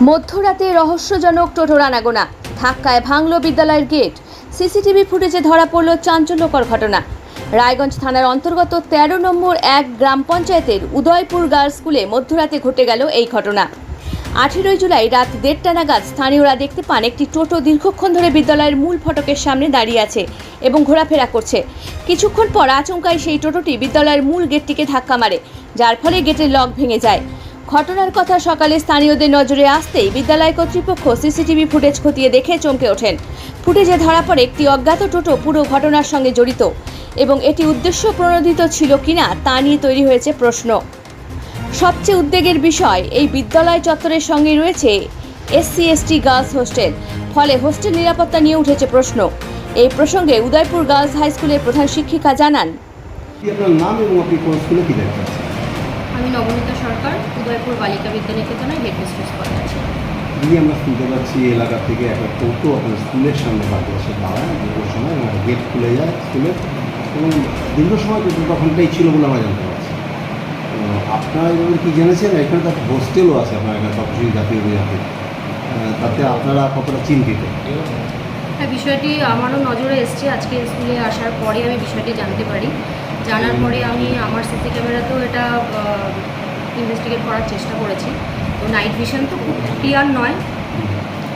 মধ্যরাতে রহস্যজনক টোটোর আনাগোনা। ধাক্কায় ভাঙল বিদ্যালয়ের গেট। সিসিটিভি ফুটেজে ধরা পড়ল চাঞ্চল্যকর ঘটনা। রায়গঞ্জ থানার অন্তর্গত তেরো নম্বর এক গ্রাম পঞ্চায়েতের উদয়পুর গার্লস স্কুলে মধ্যরাতে ঘটে গেল এই ঘটনা। আঠেরোই জুলাই রাত দেড়টা নাগাদ স্থানীয়রা দেখতে পান একটি টোটো দীর্ঘক্ষণ ধরে বিদ্যালয়ের মূল ফটকের সামনে দাঁড়িয়ে আছে এবং ঘোরাফেরা করছে। কিছুক্ষণ পর আচমকায় সেই টোটোটি বিদ্যালয়ের মূল গেটটিকে ধাক্কা মারে, যার ফলে গেটের লক ভেঙে যায়। ঘটনার কথা সকালে স্থানীয়দের নজরে আসতেই বিদ্যালয় কর্তৃপক্ষ সিসিটিভি ফুটেজ খতিয়ে দেখে চমকে ওঠেন। ফুটেজে ধরা পড়ে একটি অজ্ঞাত টোটো পুরো ঘটনার সঙ্গে জড়িত এবং এটি উদ্দেশ্য প্রণোদিত ছিল কিনা তা নিয়ে তৈরি হয়েছে প্রশ্ন। সবচেয়ে উদ্বেগের বিষয়, এই বিদ্যালয় চত্বরের সঙ্গে রয়েছে এসসি এসটি গার্লস হোস্টেল। ফলে হোস্টেল নিরাপত্তা নিয়ে উঠেছে প্রশ্ন। এই প্রসঙ্গে উদয়পুর গার্লস হাই স্কুলের প্রধান শিক্ষিকা জানান। আপনার নাম এবং আপনি কোন স্কুলে কি আমি নবনীতা সরকার উদয়পুর বালিকা বিদ্যানিকেতনের হেড মিস্ট্রেস পদে আছি। দিয়ে আমরা শুনতে পাচ্ছি এলাকা থেকে একটা টোটো আপনার স্কুলের সামনে বাড়ি এসে দাঁড়ায় দীর্ঘ সময় গেট খুলে যায় স্কুলের এবং দীর্ঘ সময় টোটো ওখানটাই ছিল বলে আমরা জানতে পারছি। আপনারা এভাবে কি জেনেছেন? এখানে তো হোস্টেলও আছে আপনার এখানে তপশিলি জাতীয় উপজাতি আহ, তাতে আপনারা কতটা চিন্তিত? হ্যাঁ বিষয়টি আমারও নজরে এসছে। আজকে স্কুলে আসার পরে আমি বিষয়টি জানতে পারি। জানার পরে আমি আমার সিসি ক্যামেরাতেও এটা ইনভেস্টিগেট করার চেষ্টা করেছি। তো নাইট ভিশন তো খুব ক্লিয়ার নয়।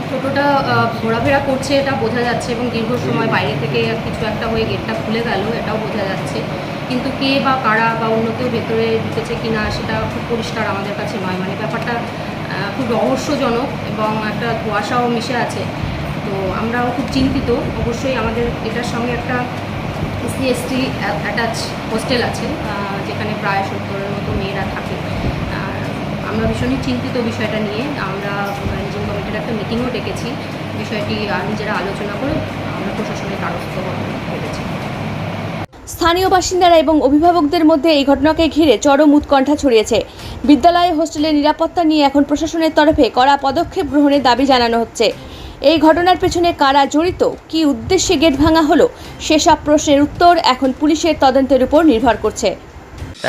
টোটোটা ঘোরাফেরা করছে এটা বোঝা যাচ্ছে এবং দীর্ঘ সময় বাইরে থেকে কিছু একটা হয়ে গেটটা খুলে গেল, এটাও বোঝা যাচ্ছে। কিন্তু কে বা কারা বা অন্য কেউ ভেতরে ঢুকেছে কিনা সেটা খুব পরিষ্কার আমাদের কাছে নয়। মানে ব্যাপারটা খুব রহস্যজনক এবং একটা ধোঁয়াশাও মিশে আছে। তো আমরাও খুব চিন্তিত। অবশ্যই আমাদের এটার সঙ্গে একটা এসসি এসটি অ্যাটাচ হোস্টেল আছে যেখানে প্রায় সত্তরের মতো মেয়েরা থাকে। আমরা ভীষণই চিন্তিত বিষয়টা নিয়ে। আমরা ম্যানেজিং কমিটির একটা মিটিংও ডেকেছি। বিষয়টি নিজেরা আলোচনা করে আমরা প্রশাসনের দ্বারস্থ হতে পেরেছি স্থানীয় বাসিন্দারা এবং অভিভাবকদের মধ্যে এই ঘটনাকে ঘিরে চরম উৎকণ্ঠা ছড়িয়েছে। বিদ্যালয়ে হোস্টেলের নিরাপত্তা নিয়ে এখন প্রশাসনের তরফে কড়া পদক্ষেপ গ্রহণের দাবি জানানো হচ্ছে। এই ঘটনার পেছনে কারা জড়িত? কি উদ্দেশ্যে গেট ভাঙা হলো? সেসব প্রশ্নের উত্তর এখন পুলিশের তদন্তের উপর নির্ভর করছে।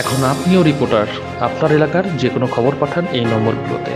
এখন আপনিও রিপোর্টার আপনার এলাকার যে কোনো খবর পাঠান এই নম্বরগুলোতে।